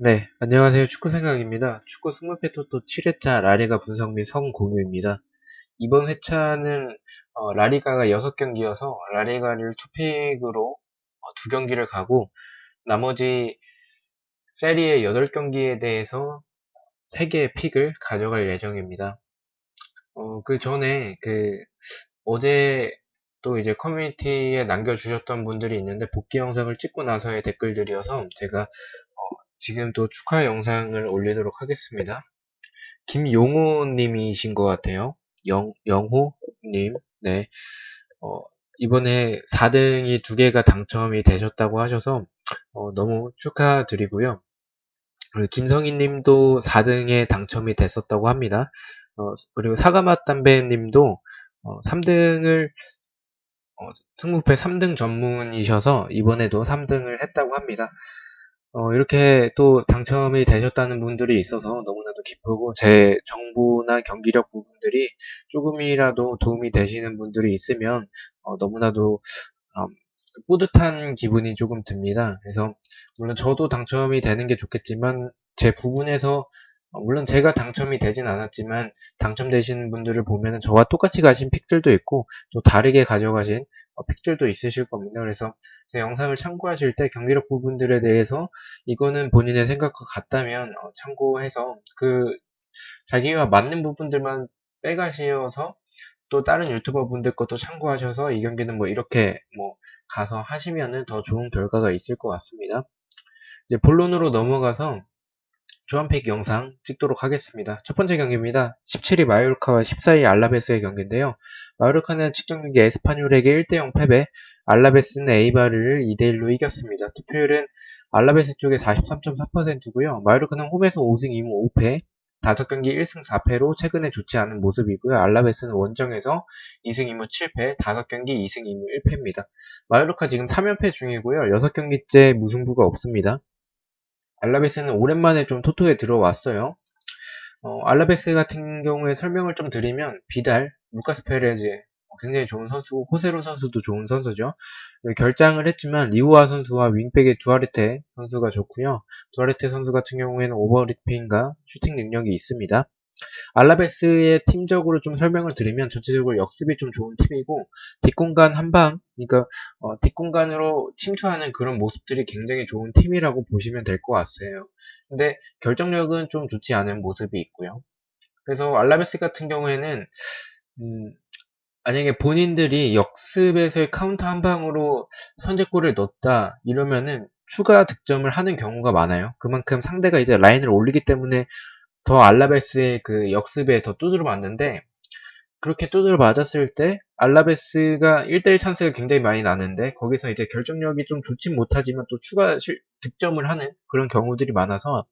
네, 안녕하세요. 축구 생각입니다. 축구 승무패 토토 7회차 라리가 분석 및 성공유입니다. 이번 회차는 어, 라리가가 6경기여서 라리가를 투픽으로 어, 두 경기를 가고 나머지 세리의 8경기에 대해서 3개의 픽을 가져갈 예정입니다. 어, 그 전에 그 어제 또 이제 커뮤니티에 남겨주셨던 분들이 있는데 복귀 영상을 찍고 나서의 댓글들이어서 제가 지금 또 축하 영상을 올리도록 하겠습니다. 김용호 님이신 것 같아요. 영, 영호 님. 네. 어, 이번에 4등이 두 개가 당첨이 되셨다고 하셔서 어, 너무 축하드리고요. 김성희 님도 4등에 당첨이 됐었다고 합니다. 어, 그리고 사과맛 담배 님도 어, 3등을 어, 승무패 3등 전문이셔서 이번에도 3등을 했다고 합니다. 어, 이렇게 또 당첨이 되셨다는 분들이 있어서 너무나도 기쁘고 제 정보나 경기력 부분들이 조금이라도 도움이 되시는 분들이 있으면 어, 너무나도 어, 뿌듯한 기분이 조금 듭니다. 그래서 물론 저도 당첨이 되는 게 좋겠지만 제 부분에서 어, 물론 제가 당첨이 되진 않았지만 당첨되신 분들을 보면 저와 똑같이 가신 픽들도 있고 또 다르게 가져가신 어, 픽들도 있으실 겁니다. 그래서 제 영상을 참고하실 때 경기력 부분들에 대해서 이거는 본인의 생각과 같다면 어, 참고해서 그 자기와 맞는 부분들만 빼가시어서 또 다른 유튜버 분들 것도 참고하셔서 이 경기는 뭐 이렇게 뭐 가서 하시면은 더 좋은 결과가 있을 것 같습니다. 이제 본론으로 넘어가서 조한팩 영상 찍도록 하겠습니다. 첫 번째 경기입니다. 17위 마요르카와 14위 알라베스의 경기인데요. 마요르카는 직전 경기 에스파뇰에게 1대0 패배, 알라베스는 에이바르를 2대1로 이겼습니다. 투표율은 알라베스 쪽에 43.4%고요. 마요르카는 홈에서 5승 2무 5패, 5경기 1승 4패로 최근에 좋지 않은 모습이고요. 알라베스는 원정에서 2승 2무 7패, 5경기 2승 2무 1패입니다. 마요르카 지금 3연패 중이고요. 6경기째 무승부가 없습니다. 알라베스는 오랜만에 좀 토토에 들어왔어요. 어, 알라베스 같은 경우에 설명을 좀 드리면 비달, 루카스 페레즈 굉장히 좋은 선수고 호세로 선수도 좋은 선수죠. 결장을 했지만 리우아 선수와 윙백의 두아르테 선수가 좋고요. 두아르테 선수 같은 경우에는 오버리핑과 슈팅 능력이 있습니다. 알라베스의 팀적으로 좀 설명을 드리면 전체적으로 역습이 좀 좋은 팀이고 뒷공간 한방 그러니까 어, 뒷공간으로 침투하는 그런 모습들이 굉장히 좋은 팀이라고 보시면 될 것 같아요. 근데 결정력은 좀 좋지 않은 모습이 있고요. 그래서 알라베스 같은 경우에는 음, 만약에 본인들이 역습에서의 카운터 한 방으로 선제골을 넣었다 이러면은 추가 득점을 하는 경우가 많아요. 그만큼 상대가 이제 라인을 올리기 때문에 더 알라베스의 그 역습에 더 두드려 맞는데 그렇게 두드려 맞았을 때 알라베스가 1대1 찬스가 굉장히 많이 나는데 거기서 이제 결정력이 좀 좋진 못하지만 또 추가 실, 득점을 하는 그런 경우들이 많아서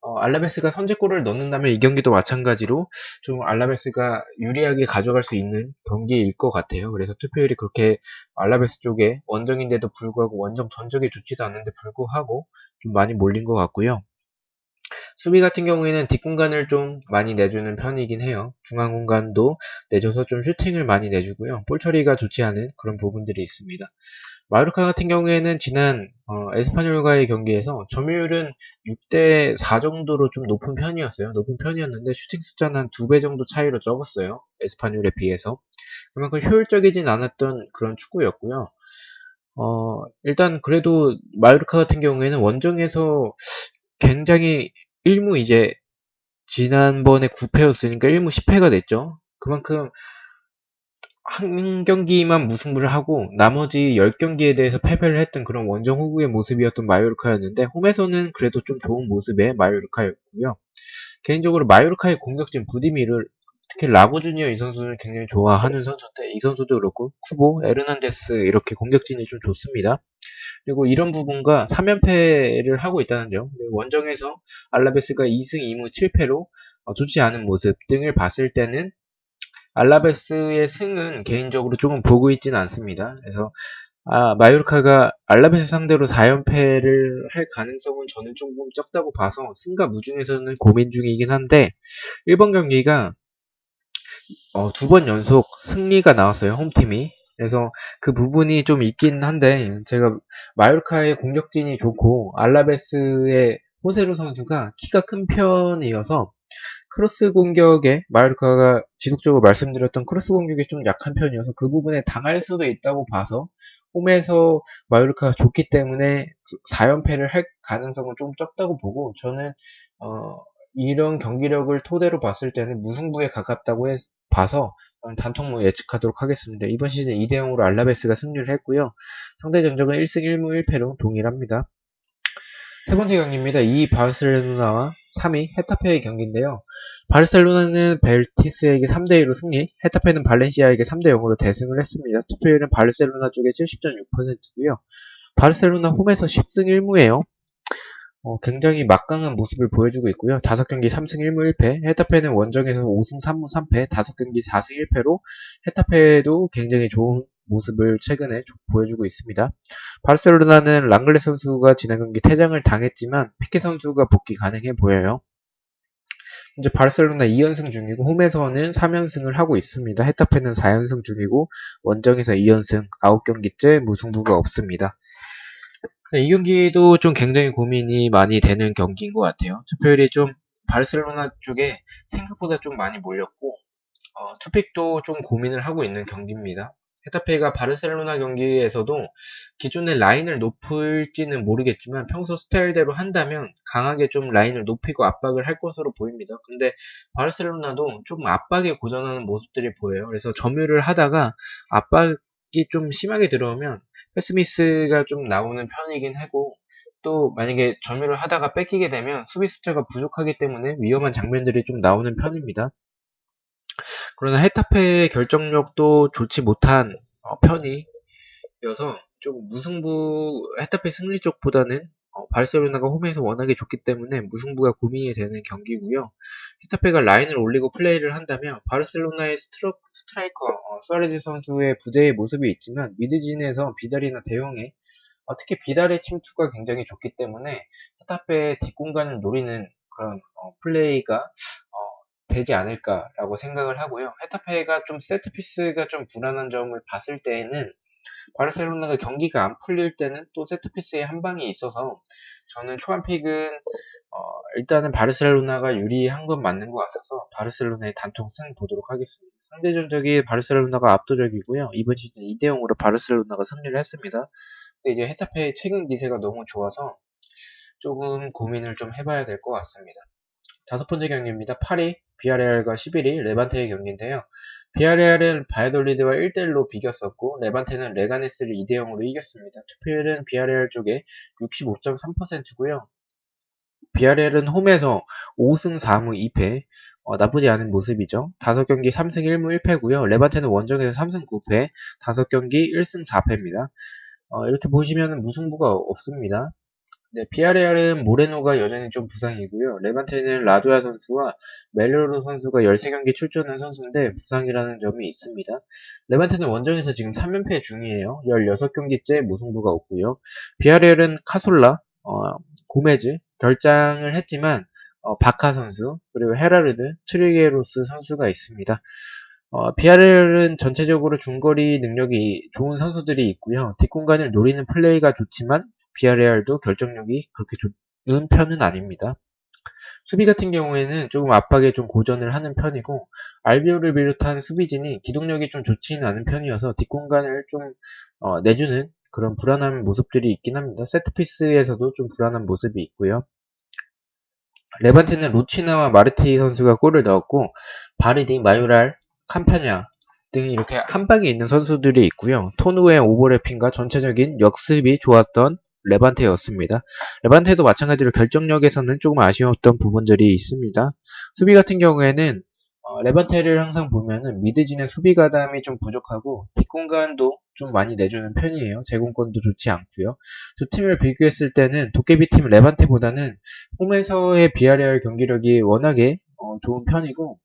어, 알라베스가 선제골을 넣는다면 이 경기도 마찬가지로 좀 알라베스가 유리하게 가져갈 수 있는 경기일 것 같아요. 그래서 투표율이 그렇게 알라베스 쪽에 원정인데도 불구하고 원정 전적이 좋지도 않은데 불구하고 좀 많이 몰린 것 같고요. 수비 같은 경우에는 뒷공간을 좀 많이 내주는 편이긴 해요. 중앙 공간도 내줘서 좀 슈팅을 많이 내주고요. 볼 처리가 좋지 않은 그런 부분들이 있습니다. 마요르카 같은 경우에는 지난 어, 에스파뇰과의 경기에서 점유율은 6대 4 정도로 좀 높은 편이었어요. 높은 편이었는데 슈팅 숫자는 한 2배 정도 차이로 적었어요. 에스파뇰에 비해서. 그만큼 효율적이진 않았던 그런 축구였고요. 어, 일단 그래도 마요르카 같은 경우에는 원정에서 굉장히 1무 이제 지난번에 9패였으니까 1무 10패가 됐죠. 그만큼 한 경기만 무승부를 하고 나머지 10경기에 대해서 패배를 했던 그런 원정 호구의 모습이었던 마요르카였는데 홈에서는 그래도 좀 좋은 모습의 마요르카였고요. 개인적으로 마요르카의 공격진 부디미를 특히 라고 주니어 이 선수는 굉장히 좋아하는 선수인데 이 선수도 그렇고 쿠보, 에르난데스 이렇게 공격진이 좀 좋습니다. 그리고 이런 부분과 3연패를 하고 있다는 점, 원정에서 알라베스가 2승 2무 7패로 어, 좋지 않은 모습 등을 봤을 때는 알라베스의 승은 개인적으로 조금 보고 있지는 않습니다. 그래서 아, 마요르카가 알라베스 상대로 4연패를 할 가능성은 저는 조금 적다고 봐서 승과 무중에서는 고민 중이긴 한데 1번 경기가 어, 두 번 연속 승리가 나왔어요. 홈팀이. 그래서 그 부분이 좀 있긴 한데 제가 마요르카의 공격진이 좋고 알라베스의 호세루 선수가 키가 큰 편이어서 크로스 공격에 마요르카가 지속적으로 말씀드렸던 크로스 공격이 좀 약한 편이어서 그 부분에 당할 수도 있다고 봐서 홈에서 마요르카가 좋기 때문에 4연패를 할 가능성은 좀 적다고 보고 저는 어, 이런 경기력을 토대로 봤을 때는 무승부에 가깝다고 해, 봐서 단통무 예측하도록 하겠습니다. 이번 시즌 2대 0으로 알라베스가 승리를 했고요. 상대 전적은 1승 1무 1패로 동일합니다. 세 번째 경기입니다. 2위 바르셀로나와 3위 헤타페의 경기인데요. 바르셀로나는 벨티스에게 3대2로 승리, 헤타페는 발렌시아에게 3대0으로 대승을 했습니다. 투표율은 바르셀로나 쪽에 70.6%고요. 바르셀로나 홈에서 10승 1무예요. 어, 굉장히 막강한 모습을 보여주고 있고요. 5경기 3승 1무 1패, 헤타페는 원정에서 5승 3무 3패, 5경기 4승 1패로 헤타페도 굉장히 좋은 모습을 최근에 보여주고 있습니다. 바르셀로나는 랑글레 선수가 지난 경기 퇴장을 당했지만 피케 선수가 복귀 가능해 보여요. 이제 바르셀로나 2연승 중이고 홈에서는 3연승을 하고 있습니다. 헤타페는 4연승 중이고 원정에서 2연승 9경기째 무승부가 없습니다. 이 경기도 좀 굉장히 고민이 많이 되는 경기인 것 같아요. 투표율이 좀 바르셀로나 쪽에 생각보다 좀 많이 몰렸고 어, 투픽도 좀 고민을 하고 있는 경기입니다. 헤타페가 바르셀로나 경기에서도 기존의 라인을 높을지는 모르겠지만 평소 스타일대로 한다면 강하게 좀 라인을 높이고 압박을 할 것으로 보입니다. 근데 바르셀로나도 좀 압박에 고전하는 모습들이 보여요. 그래서 점유를 하다가 압박이 좀 심하게 들어오면 패스미스가 좀 나오는 편이긴 하고 또 만약에 점유를 하다가 뺏기게 되면 수비 숫자가 부족하기 때문에 위험한 장면들이 좀 나오는 편입니다. 그러나 헤타페의 결정력도 좋지 못한 어, 편이어서 좀 무승부 헤타페 승리 쪽보다는 어, 바르셀로나가 홈에서 워낙에 좋기 때문에 무승부가 고민이 되는 경기고요. 헤타페가 라인을 올리고 플레이를 한다면 바르셀로나의 스트로, 스트라이커 어, 수아레즈 선수의 부재의 모습이 있지만 미드진에서 비달이나 대용에 어, 특히 비달의 침투가 굉장히 좋기 때문에 헤타페의 뒷공간을 노리는 그런 어, 플레이가 되지 않을까라고 생각을 하고요. 헤타페가 좀 세트피스가 좀 불안한 점을 봤을 때에는 바르셀로나가 경기가 안 풀릴 때는 또 세트피스의 한 방이 있어서 저는 초반 픽은 어, 일단은 바르셀로나가 유리한 건 맞는 것 같아서 바르셀로나의 단통 승 보도록 하겠습니다. 상대 전적이 바르셀로나가 압도적이고요. 이번 시즌 2대 0으로 바르셀로나가 승리를 했습니다. 근데 이제 헤타페의 최근 기세가 너무 좋아서 조금 고민을 좀 해봐야 될 것 같습니다. 다섯 번째 경기입니다. 8위 비아레알과 11위 레반테의 경기인데요. 비아레알은 바이돌리드와 1대1로 비겼었고 레반테는 레가네스를 2대0으로 이겼습니다. 투표율은 비아레알 쪽에 65.3%고요. 비아레알은 홈에서 5승 4무 2패 어, 나쁘지 않은 모습이죠. 5경기 3승 1무 1패고요. 레반테는 원정에서 3승 9패, 5경기 1승 4패입니다. 어, 이렇게 보시면 무승부가 없습니다. 네, 비아레알은 모레노가 여전히 좀 부상이고요. 레반테는 라도야 선수와 멜로로 선수가 13경기 출전한 선수인데 부상이라는 점이 있습니다. 레반테는 원정에서 지금 3연패 중이에요. 16경기째 무승부가 없고요. 비아레알은 카솔라, 어, 고메즈 결장을 했지만 어, 바카 선수 그리고 헤라르드, 트리게로스 선수가 있습니다. 어, 비아레알은 전체적으로 중거리 능력이 좋은 선수들이 있고요. 뒷공간을 노리는 플레이가 좋지만 비아레알도 결정력이 그렇게 좋은 편은 아닙니다. 수비 같은 경우에는 조금 압박에 좀 고전을 하는 편이고 알비오를 비롯한 수비진이 기동력이 좀 좋지는 않은 편이어서 뒷공간을 좀 어, 내주는 그런 불안한 모습들이 있긴 합니다. 세트피스에서도 좀 불안한 모습이 있고요. 레반테는 로치나와 마르티 선수가 골을 넣었고 바리디, 마요랄, 캄파냐 등 이렇게 한 방에 있는 선수들이 있고요. 토누의 오버래핑과 전체적인 역습이 좋았던 레반테였습니다. 레반테도 마찬가지로 결정력에서는 조금 아쉬웠던 부분들이 있습니다. 수비 같은 경우에는 어, 레반테를 항상 보면은 미드진의 수비 가담이 좀 부족하고 뒷공간도 좀 많이 내주는 편이에요. 제공권도 좋지 않고요. 두 팀을 비교했을 때는 도깨비 팀 레반테보다는 홈에서의 비아레알 경기력이 워낙에 어, 좋은 편이고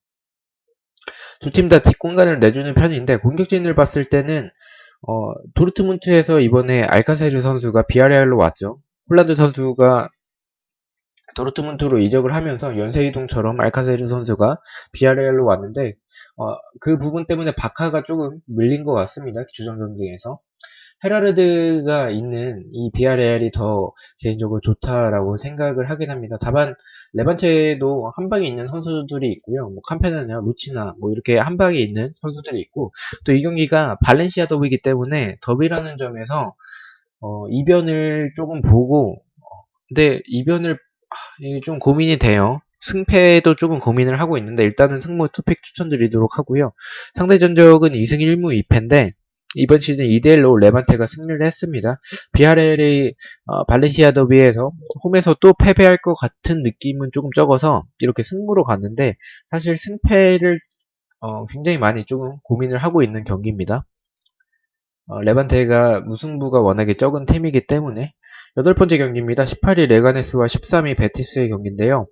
두 팀 다 뒷공간을 내주는 편인데 공격진을 봤을 때는 어, 도르트문트에서 이번에 알카세르 선수가 비아레알로 왔죠. 홀란드 선수가 도르트문트로 이적을 하면서 연세이동처럼 알카세르 선수가 비아레알로 왔는데 어, 그 부분 때문에 바카가 조금 밀린 것 같습니다. 주전 경기에서 헤라르드가 있는 이 비아레알이 더 개인적으로 좋다라고 생각을 하긴 합니다. 다만 레반테도 한 방에 있는 선수들이 있고요. 뭐 캄페나나 루치나 뭐 이렇게 한 방에 있는 선수들이 있고 또 이 경기가 발렌시아 더비이기 때문에 더비라는 점에서 어, 이변을 조금 보고 어, 근데 이변을 아, 좀 고민이 돼요. 승패도 조금 고민을 하고 있는데 일단은 승무 투팩 추천드리도록 하고요. 상대 전적은 2승 1무 2패인데 이번 시즌 2대1로 레반테가 승리를 했습니다. 비아렐이 어, 발렌시아 더비에서 홈에서 또 패배할 것 같은 느낌은 조금 적어서 이렇게 승무로 갔는데 사실 승패를 어, 굉장히 많이 조금 고민을 하고 있는 경기입니다. 어, 레반테가 무승부가 워낙에 적은 팀이기 때문에 여덟 번째 경기입니다. 18위 레가네스와 13위 베티스의 경기인데요.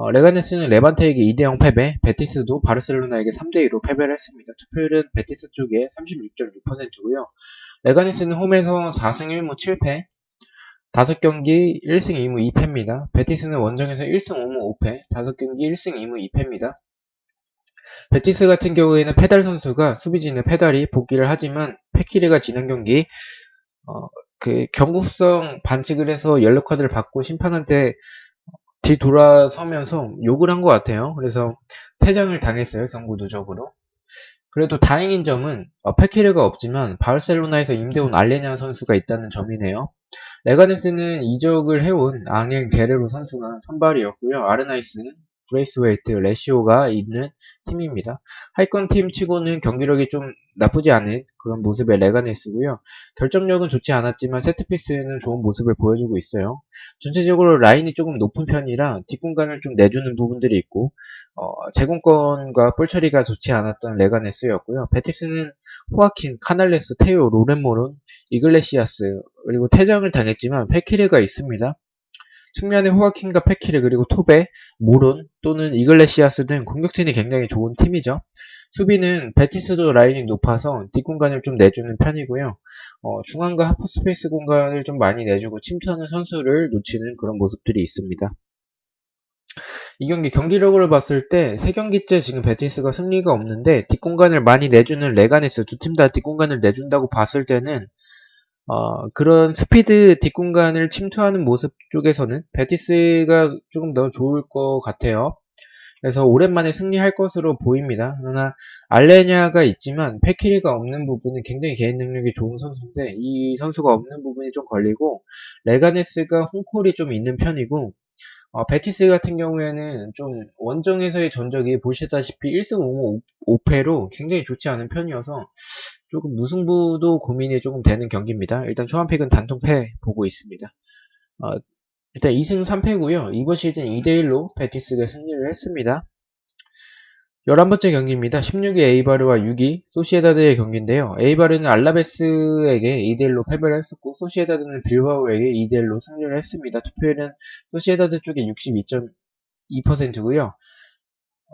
어, 레가네스는 레반테에게 2대0 패배, 베티스도 바르셀로나에게 3대2로 패배를 했습니다. 투표율은 베티스 쪽에 36.6%고요. 레가네스는 홈에서 4승 1무 7패, 5경기 1승 2무 2패입니다. 베티스는 원정에서 1승 5무 5패, 5경기 1승 2무 2패입니다. 베티스 같은 경우에는 페달 선수가 수비진의 페달이 복귀를 하지만 페키르가 지난 경기 어, 그 경고성 반칙을 해서 옐로 카드를 받고 심판한테 뒤돌아서면서 욕을 한 것 같아요. 그래서 퇴장을 당했어요. 경고 누적으로. 그래도 다행인 점은 어, 페키르가 없지만 바르셀로나에서 임대온 알레냐 선수가 있다는 점이네요. 레가네스는 이적을 해온 앙헬 게레로 선수가 선발이었고요. 아르나이스는 브레이스웨이트, 레시오가 있는 팀입니다. 하이컨 팀 치고는 경기력이 좀 나쁘지 않은 그런 모습의 레가네스고요. 결정력은 좋지 않았지만 세트피스는 좋은 모습을 보여주고 있어요. 전체적으로 라인이 조금 높은 편이라 뒷공간을 좀 내주는 부분들이 있고 어, 제공권과 볼 처리가 좋지 않았던 레가네스였고요. 베티스는 호아킨, 카날레스, 테오, 로렌모론, 이글레시아스 그리고 퇴장을 당했지만 페키르가 있습니다. 측면에 호아킨과 페키르 그리고 토베, 모론 또는 이글레시아스 등 공격진이 굉장히 좋은 팀이죠. 수비는 베티스도 라인이 높아서 뒷공간을 좀 내주는 편이고요. 어, 중앙과 하프 스페이스 공간을 좀 많이 내주고 침투하는 선수를 놓치는 그런 모습들이 있습니다. 이 경기 경기력으로 봤을 때세 경기째 지금 베티스가 승리가 없는데 뒷공간을 많이 내주는 레가네스 두 팀 다 뒷공간을 내준다고 봤을 때는 어, 그런 스피드 뒷공간을 침투하는 모습 쪽에서는 베티스가 조금 더 좋을 것 같아요. 그래서 오랜만에 승리할 것으로 보입니다. 그러나 알레냐가 있지만 페키리가 없는 부분은 굉장히 개인 능력이 좋은 선수인데 이 선수가 없는 부분이 좀 걸리고 레가네스가 홈콜이 좀 있는 편이고 어, 베티스 같은 경우에는 좀 원정에서의 전적이 보시다시피 1승 5무 5패로 굉장히 좋지 않은 편이어서 조금 무승부도 고민이 조금 되는 경기입니다. 일단 초반팩은 단통패 보고 있습니다. 어, 일단 2승 3패고요. 이번 시즌 2대1로 베티스가 승리를 했습니다. 11번째 경기입니다. 16위 에이바르와 6위 소시에다드의 경기인데요. 에이바르는 알라베스에게 2대1로 패배를 했었고 소시에다드는 빌바오에게 2대1로 승리를 했습니다. 투표율은 소시에다드 쪽에 62.2%고요.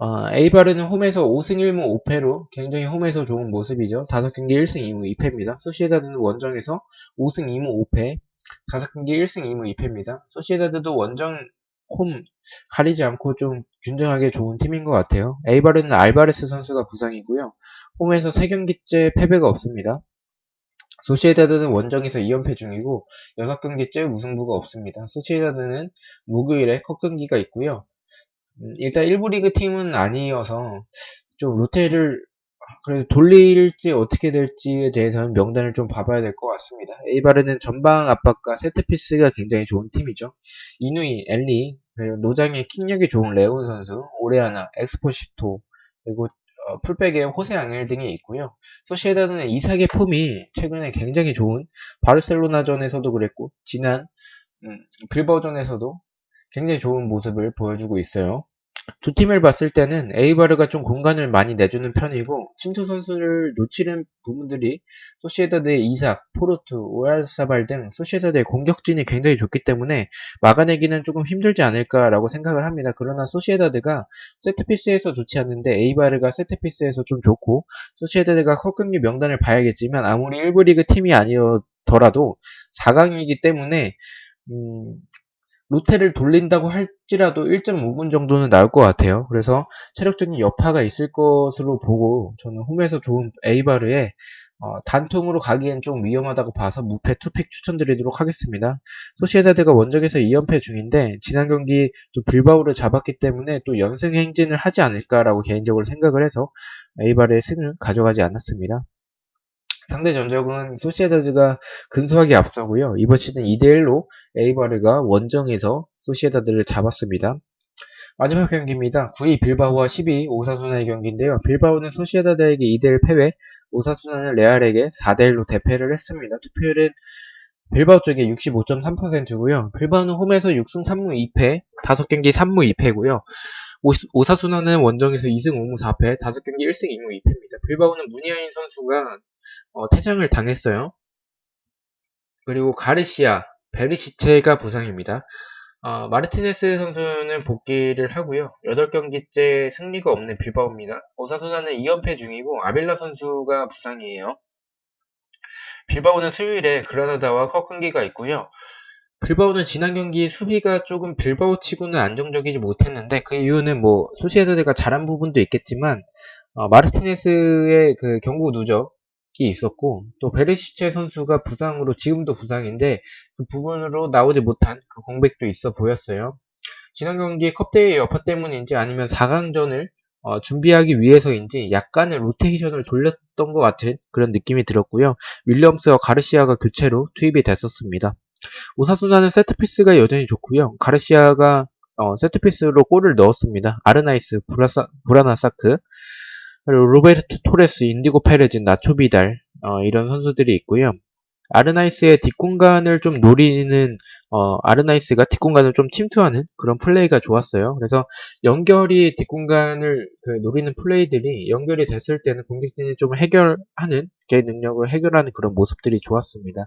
어, 에이바르는 홈에서 5승 1무 5패로 굉장히 홈에서 좋은 모습이죠. 5경기 1승 2무 2패입니다. 소시에다드는 원정에서 5승 2무 5패, 5경기 1승 2무 2패입니다. 소시에다드도 원정 홈 가리지 않고 좀 균등하게 좋은 팀인 것 같아요. 에이바르는 알바레스 선수가 부상이고요. 홈에서 3경기째 패배가 없습니다. 소시에다드는 원정에서 2연패 중이고 6경기째 무승부가 없습니다. 소시에다드는 목요일에 컵 경기가 있고요. 음, 일단 1부 리그 팀은 아니어서 좀 로테를 그래도 돌릴지 어떻게 될지에 대해서는 명단을 좀 봐봐야 될 것 같습니다. 에이바르는 전방 압박과 세트피스가 굉장히 좋은 팀이죠. 이누이, 엘리, 그리고 노장의 킥력이 좋은 레온 선수, 오레아나, 엑스포시토, 그리고 어, 풀백에 호세 앙헬 등이 있고요. 소시에다드는 이삭의 폼이 최근에 굉장히 좋은 바르셀로나전에서도 그랬고 지난 음, 빌버전에서도 굉장히 좋은 모습을 보여주고 있어요. 두 팀을 봤을 때는 에이바르가 좀 공간을 많이 내주는 편이고 침투 선수를 놓치는 부분들이 소시에다드의 이삭, 포르투, 오얄사발 등 소시에다드의 공격진이 굉장히 좋기 때문에 막아내기는 조금 힘들지 않을까라고 생각을 합니다. 그러나 소시에다드가 세트피스에서 좋지 않는데 에이바르가 세트피스에서 좀 좋고 소시에다드가 컵 경기 명단을 봐야겠지만 아무리 1부 리그 팀이 아니더라도 4강이기 때문에 음, 로테를 돌린다고 할지라도 1.5분 정도는 나올 것 같아요. 그래서 체력적인 여파가 있을 것으로 보고 저는 홈에서 좋은 에이바르에 어, 단통으로 가기엔 좀 위험하다고 봐서 무패 투픽 추천드리도록 하겠습니다. 소시에다드가 원정에서 2연패 중인데 지난 경기 또 빌바오를 잡았기 때문에 또 연승 행진을 하지 않을까라고 개인적으로 생각을 해서 에이바르의 승은 가져가지 않았습니다. 상대 전적은 소시에다드가 근소하게 앞서고요. 이번 시즌 2대1로 에이바르가 원정에서 소시에다드를 잡았습니다. 마지막 경기입니다. 9위 빌바오와 12위 오사수나의 경기인데요. 빌바오는 소시에다드에게 2대1 패배, 오사수나는 레알에게 4대1로 대패를 했습니다. 투표율은 빌바오 쪽에 65.3%고요. 빌바오는 홈에서 6승 3무 2패, 5경기 3무 2패고요. 오사수나는 원정에서 2승 5무 4패, 5경기 1승 2무 2패입니다. 빌바오는 무니아인 선수가 어, 퇴장을 당했어요. 그리고 가르시아, 베르시체가 부상입니다. 어, 마르티네스 선수는 복귀를 하고요. 8경기째 승리가 없는 빌바오입니다. 오사수나는 2연패 중이고 아빌라 선수가 부상이에요. 빌바오는 수요일에 그라나다와 허큰기가 있고요. 빌바오는 지난 경기 수비가 조금 빌바오 치고는 안정적이지 못했는데 그 이유는 뭐 소시에다드가 잘한 부분도 있겠지만 어, 마르티네스의 그 경고 누적 있었고 또 베르시체 선수가 부상으로 지금도 부상인데 그 부분으로 나오지 못한 그 공백도 있어 보였어요. 지난 경기 컵대회 여파 때문인지 아니면 4강전을 어, 준비하기 위해서인지 약간의 로테이션을 돌렸던 것 같은 그런 느낌이 들었고요. 윌리엄스와 가르시아가 교체로 투입이 됐었습니다. 오사수나는 세트피스가 여전히 좋고요. 가르시아가 어, 세트피스로 골을 넣었습니다. 아르나이스, 브라사, 브라나사크, 그리고 로베르트 토레스, 인디고 페레즈, 나초 비달 어, 이런 선수들이 있고요. 아르나이스의 뒷공간을 좀 노리는 어, 아르나이스가 뒷공간을 좀 침투하는 그런 플레이가 좋았어요. 그래서 연결이 뒷공간을 그 노리는 플레이들이 연결이 됐을 때는 공격진이 좀 해결하는 개 능력을 해결하는 그런 모습들이 좋았습니다.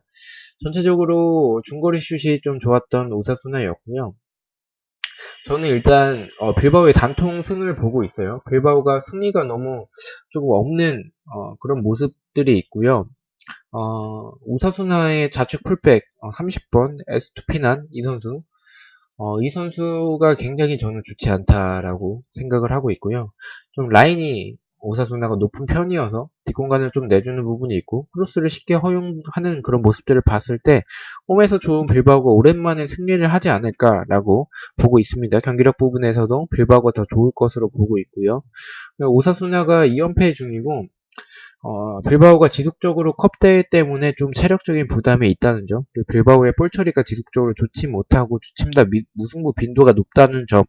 전체적으로 중거리 슛이 좀 좋았던 오사수나였고요. 저는 일단 어, 빌바오의 단통 승을 보고 있어요. 빌바오가 승리가 너무 조금 없는 어, 그런 모습들이 있고요. 어, 우사수나의 좌측 풀백 30번 에스투피난 이 선수 어, 이 선수가 굉장히 저는 좋지 않다라고 생각을 하고 있고요. 좀 라인이 오사수나가 높은 편이어서 뒷공간을 좀 내주는 부분이 있고 크로스를 쉽게 허용하는 그런 모습들을 봤을 때 홈에서 좋은 빌바오가 오랜만에 승리를 하지 않을까라고 보고 있습니다. 경기력 부분에서도 빌바오가 더 좋을 것으로 보고 있고요. 오사수나가 2연패 중이고 어, 빌바오가 지속적으로 컵 대회 때문에 좀 체력적인 부담이 있다는 점, 그리고 빌바오의 볼 처리가 지속적으로 좋지 못하고 주침다 무승부 빈도가 높다는 점, 어,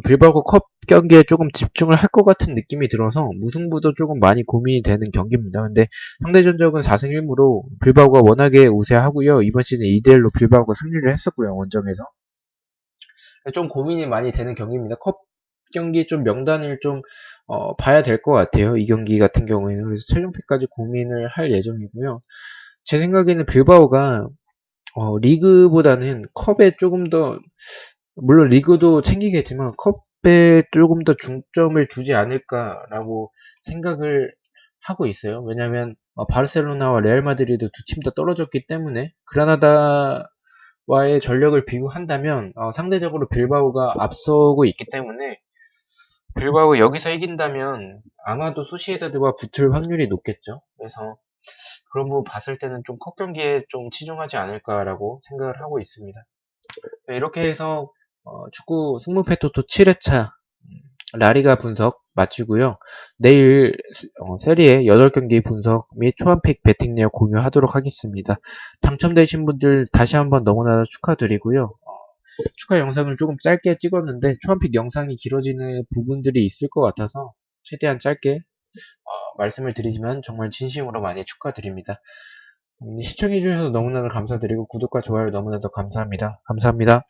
빌바오가 컵 경기에 조금 집중을 할 것 같은 느낌이 들어서 무승부도 조금 많이 고민이 되는 경기입니다. 근데 상대 전적은 4승 1무로 빌바오가 워낙에 우세하고요. 이번 시즌 2대1로 빌바오가 승리를 했었고요. 원정에서. 좀 고민이 많이 되는 경기입니다. 컵 경기 좀 명단을 좀 어, 봐야 될 것 같아요. 이 경기 같은 경우에는 그래서 최종패까지 고민을 할 예정이고요. 제 생각에는 빌바오가 어, 리그보다는 컵에 조금 더 물론 리그도 챙기겠지만 컵에 조금 더 중점을 두지 않을까라고 생각을 하고 있어요. 왜냐하면 어, 바르셀로나와 레알 마드리드 두 팀 다 떨어졌기 때문에 그라나다와의 전력을 비교한다면 어, 상대적으로 빌바오가 앞서고 있기 때문에 빌바오 여기서 이긴다면 아마도 소시에다드와 붙을 확률이 높겠죠. 그래서 그런 부분 봤을 때는 좀 컵 경기에 좀 치중하지 않을까라고 생각을 하고 있습니다. 네, 이렇게 해서 어, 축구 승무패 토토 7회차 라리가 분석 마치고요. 내일 어, 세리에 8경기 분석 및 초안픽 배팅 내역 공유하도록 하겠습니다. 당첨되신 분들 다시 한번 너무나 축하드리고요. 어, 축하 영상을 조금 짧게 찍었는데 초안픽 영상이 길어지는 부분들이 있을 것 같아서 최대한 짧게 어, 말씀을 드리지만 정말 진심으로 많이 축하드립니다. 음, 시청해주셔서 너무나도 감사드리고 구독과 좋아요 너무나도 감사합니다. 감사합니다.